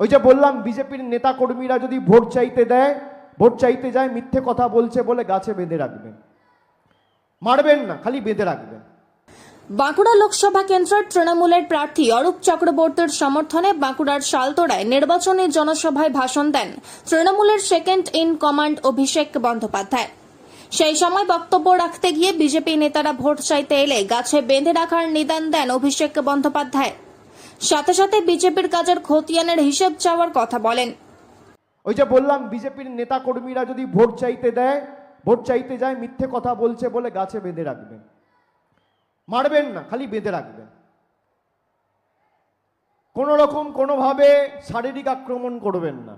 ওই যে বললাম, বিজেপির নেতা কর্মীরা যদি ভোট চাইতে দেয়, ভোট চাইতে যায়, মিথ্যে কথা বলছে বলে গাছে বেঁধে রাখবেন। মারবেন না, খালি বেঁধে রাখবেন। বাঁকুড়া লোকসভা কেন্দ্রের তৃণমূলের প্রার্থী অরূপ চক্রবর্তীর সমর্থনে বাঁকুড়ার শালতোড়ায় নির্বাচনী জনসভায় ভাষণ দেন তৃণমূলের second in command Abhishek Bandyopadhyay. সেই সময় বক্তব্য রাখতে গিয়ে বিজেপি নেতারা ভোট চাইতে এলে গাছে বেঁধে রাখার নিদান দেন অভিষেক বন্দ্যোপাধ্যায়। সাথে সাথে বিজেপির কাজের খতিয়ানের হিসেব চাওয়ার কথা বলেন। ওই যে বললাম, বিজেপির নেতা কর্মীরা যদি ভোট চাইতে দেয়, ভোট চাইতে যায়, মিথ্যে কথা বলছে বলে গাছে বেঁধে রাখবেন। মারবেন না, খালি বেঁধে রাখবেন। কোনো রকম কোনোভাবে শারীরিক আক্রমণ করবেন না।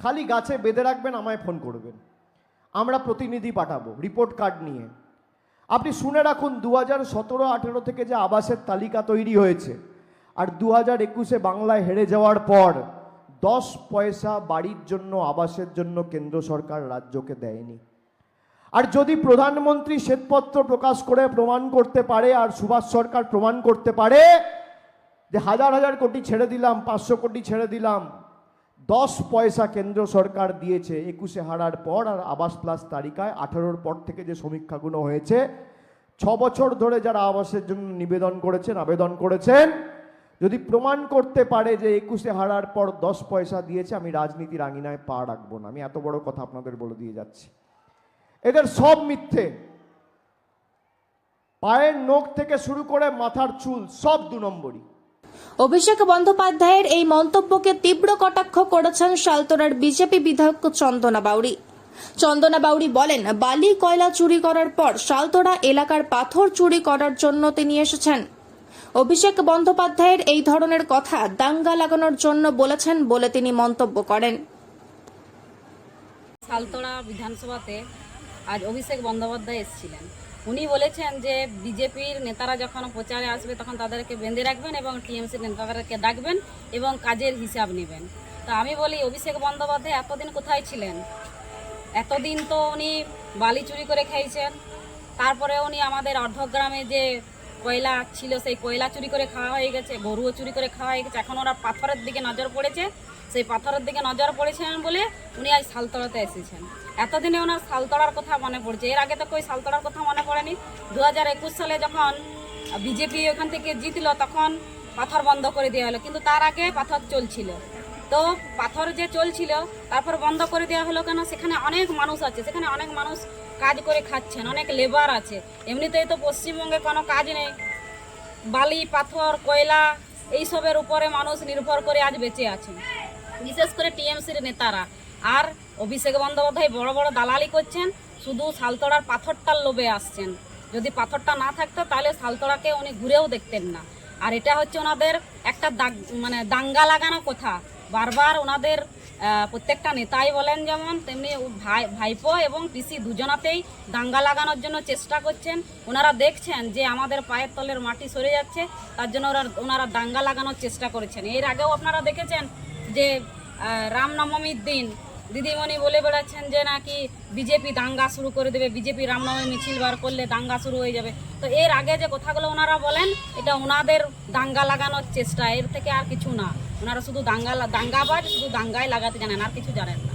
খালি গাছে বেঁধে রাখবেন, আমায় ফোন করবেন। আমরা প্রতিনিধি পাঠাবো, রিপোর্ট কার্ড নিয়ে। আপনি শুনে রাখুন, দু হাজার সতেরো আঠেরো থেকে যে আবাসের তালিকা তৈরি হয়েছে আর দু হাজার একুশে বাংলায় হেরে যাওয়ার পর দশ পয়সা বাড়ির জন্য, আবাসের জন্য কেন্দ্র সরকার রাজ্যকে দেয়নি। আর যদি প্রধানমন্ত্রী শ্বেতপত্র প্রকাশ করে প্রমাণ করতে পারে আর সুভাষ সরকার প্রমাণ করতে পারে যে হাজার হাজার কোটি ছেড়ে দিলাম, পাঁচশো কোটি ছেড়ে দিলাম, দশ পয়সা কেন্দ্র সরকার দিয়েছে একুশে হারার পর আর আবাস প্লাস তালিকায় আঠারোর পর থেকে যে সমীক্ষাগুলো হয়েছে, ছ বছর ধরে যারা আবাসের জন্য নিবেদন করেছেন, আবেদন করেছেন যদি প্রমাণ করতে পারে যে একুশে হারার পর দশ পয়সা দিয়েছে, আমি রাজনীতির আঙিনায় পা রাখব না। আমি এত বড় কথা আপনাদের বলে দিয়ে যাচ্ছি। এদের সব মিথ্যে। পায়ের নখ থেকে শুরু করে মাথার চুল, সব দু নম্বরই। অভিষেক বন্দ্যোপাধ্যায়ের এই মন্তব্যকে তীব্র কটাক্ষ করেছেন শালতোরার বিজেপি বিধায়ক চন্দনা বাউরি চন্দনা বাউরি বলেন, বালি কয়লা চুরি করার পর শালতোরা এলাকার পাথর চুরি করার জন্য তিনি এসেছেন। অভিষেক বন্দ্যোপাধ্যায়ের এই ধরনের কথা দাঙ্গা লাগানোর জন্য বলেছেন বলে তিনি মন্তব্য করেন। সালতোড়া বিধানসভাতে আজ অভিষেক বন্দ্যোপাধ্যায় এসেছিলেন। উনি বলেছেন যে বিজেপির নেতারা যখন প্রচারে আসবে তখন তাদেরকে বেঁধে রাখবেন এবং টিএমসির নেতাদেরকে ডাকবেন এবং কাজের হিসাব নেবেন। তো আমি বলি, অভিষেক বন্দ্যোপাধ্যায় এতদিন কোথায় ছিলেন? এতদিন তো উনি বালি চুরি করে খেয়েছেন। তারপরে উনি আমাদের অর্ধগ্রামে যে কয়লা ছিল, সেই কয়লা চুরি করে খাওয়া হয়ে গেছে, গরুও চুরি করে খাওয়া হয়ে গেছে। এখন ওরা পাথরের দিকে নজর পড়েছে। সেই পাথরের দিকে নজর পড়েছেন বলে উনি আজ শালতলাতে এসেছেন। এতদিনে ওনার শালতলার কথা মনে পড়ছে। এর আগে তো কই শালতলার কথা মনে পড়েনি। দু হাজার একুশ সালে যখন বিজেপি ওখান থেকে জিতলো, তখন পাথর বন্ধ করে দেওয়া হলো। কিন্তু তার আগে পাথর চলছিল। তো পাথর যে চলছিল, তারপর বন্ধ করে দেওয়া হলো কেন? সেখানে অনেক মানুষ আছে, সেখানে অনেক মানুষ কাজ করে খাচ্ছেন, অনেক লেবার আছে। এমনিতেই তো পশ্চিমবঙ্গে কোনো কাজ নেই। বালি, পাথর, কয়লা, এইসবের উপরে মানুষ নির্ভর করে আজ বেঁচে আছেন। বিশেষ করে টিএমসির নেতারা। আর অভিষেক বন্দ্যোপাধ্যায় বড় বড় দালালি করছেন, শুধু শালতোড়ার পাথরটার লোভে আসছেন। যদি পাথরটা না থাকতো, তাহলে শালতোড়াকে উনি ঘুরেও দেখতেন না। আর এটা হচ্ছে ওনাদের একটা দাগ মানে দাঙ্গা লাগানো কথা। বারবার ওনাদের প্রত্যেকটা নেতাই বলেন যেমন, তেমনি ভাই, ভাইপো এবং পিসি দুজনাতেই দাঙ্গা লাগানোর জন্য চেষ্টা করছেন। ওনারা দেখছেন যে আমাদের পায়ের তলের মাটি সরে যাচ্ছে, তার জন্য ওরা, ওনারা দাঙ্গা লাগানোর চেষ্টা করেছেন। এর আগেও আপনারা দেখেছেন যে রামনবমীর দিন দিদিমণি বলে বেড়াচ্ছেন যে নাকি বিজেপি দাঙ্গা শুরু করে দেবে, বিজেপি রামনবমী মিছিল বার করলে দাঙ্গা শুরু হয়ে যাবে। তো এর আগে যে কথাগুলো ওনারা বলেন, এটা ওনাদের দাঙ্গা লাগানোর চেষ্টা, এর থেকে আর কিছু না। ওনারা শুধু দাঙ্গা দাঙ্গাবাজ শুধু দাঙ্গায় লাগাতে জানেন আর কিছু জানেন না।